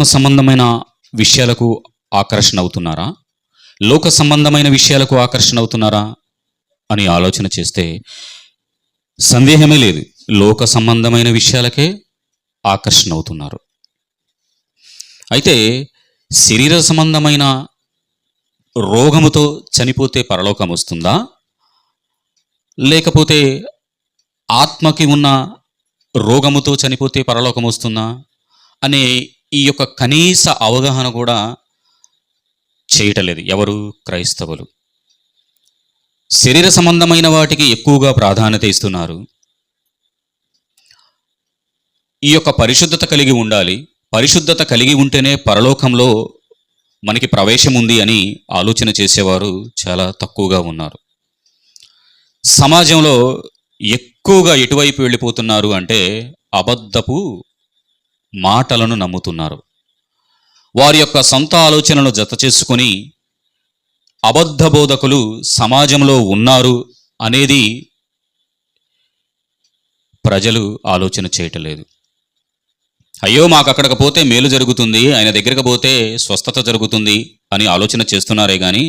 ఆత్మ సంబంధమైన విషయాలకు ఆకర్షణ అవుతున్నారా? లోక సంబంధమైన విషయాలకు ఆకర్షణ అవుతున్నారా? అని ఆలోచన చేస్తే సందేహమే లేదు. లోక సంబంధమైన విషయాలకే ఆకర్షణ అవుతున్నారు. అయితే శరీర సంబంధమైన రోగముతో చనిపోతే పరలోకం వస్తుందా? లేకపోతే ఆత్మకి ఉన్న రోగముతో చనిపోతే పరలోకం వస్తుందా? అనే ఈ యొక్క కనీస అవగాహన కూడా చేయటలేదు ఎవరు క్రైస్తవులు. శరీర సంబంధమైన వాటికి ఎక్కువగా ప్రాధాన్యత ఇస్తున్నారు. ఈ యొక్క పరిశుద్ధత కలిగి ఉండాలి. పరిశుద్ధత కలిగి ఉంటేనే పరలోకంలో మనకి ప్రవేశం ఉంది అని ఆలోచన చేసేవారు చాలా తక్కువగా ఉన్నారు. సమాజంలో ఎక్కువగా ఎటువైపు వెళ్ళిపోతున్నారు అంటే అబద్ధపు మాటలను నమ్ముతున్నారు. వారి యొక్క సొంత ఆలోచనలు జత చేసుకొని అబద్ధ బోధకులు సమాజంలో ఉన్నారు అనేది ప్రజలు ఆలోచన చేయటం లేదు అయ్యో మాకు అక్కడికి పోతే మేలు జరుగుతుంది ఆయన దగ్గరికి పోతే స్వస్థత జరుగుతుంది అని ఆలోచన చేస్తున్నారే కానీ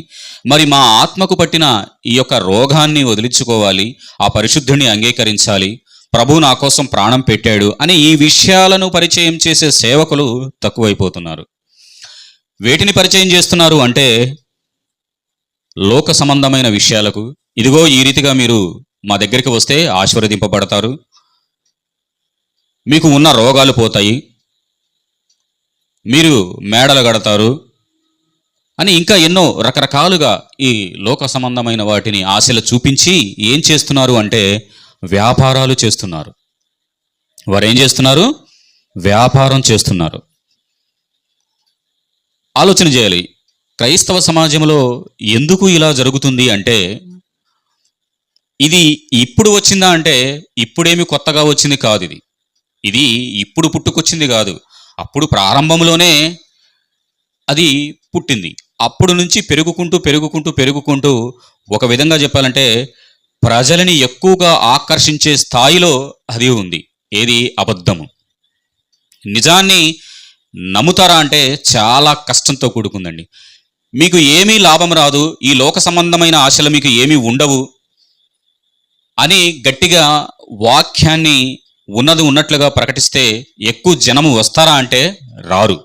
మరి మా ఆత్మకు పట్టిన ఈ యొక్క రోగాన్ని వదిలించుకోవాలి ఆ పరిశుద్ధుని అంగీకరించాలి ప్రభు నా కోసం ప్రాణం పెట్టాడు అని ఈ విషయాలను పరిచయం చేసే సేవకులు తక్కువైపోతున్నారు. వేటిని పరిచయం చేస్తున్నారు అంటే లోక సంబంధమైన విషయాలకు. ఇదిగో ఈ రీతిగా మీరు మా దగ్గరికి వస్తే ఆశీర్వదింపబడతారు. మీకు ఉన్న రోగాలు పోతాయి. మీరు మేడలు గడతారు అని ఇంకా ఎన్నో రకరకాలుగా ఈ లోక సంబంధమైన వాటిని ఆశలు చూపించి ఏం చేస్తున్నారు అంటే వ్యాపారాలు చేస్తున్నారు. వారు ఏం చేస్తున్నారు? వ్యాపారం చేస్తున్నారు. ఆలోచన చేయాలి. క్రైస్తవ సమాజంలో ఎందుకు ఇలా జరుగుతుంది అంటే ఇది ఇప్పుడు వచ్చిందా అంటే ఇప్పుడేమి కొత్తగా వచ్చింది కాదు ఇది. ఇది ఇప్పుడు పుట్టుకొచ్చింది కాదు. అప్పుడు ప్రారంభంలోనే అది పుట్టింది. అప్పుడు నుంచి పెరుగుకుంటూ పెరుగుకుంటూ పెరుగుకుంటూ ఒక విధంగా చెప్పాలంటే ప్రజలని ఎక్కువగా ఆకర్షించే స్థాయిలో అది ఉంది. ఏది అబద్ధము. నిజాన్ని నమ్ముతారా అంటే చాలా కష్టంతో కూడుకుందండి. మీకు ఏమీ లాభం రాదు. ఈ లోక సంబంధమైన ఆశలు మీకు ఏమీ ఉండవు అని గట్టిగా వాక్యాన్ని ఉన్నది ఉన్నట్లుగా ప్రకటిస్తే ఎక్కువ జనము వస్తారా అంటే రారు.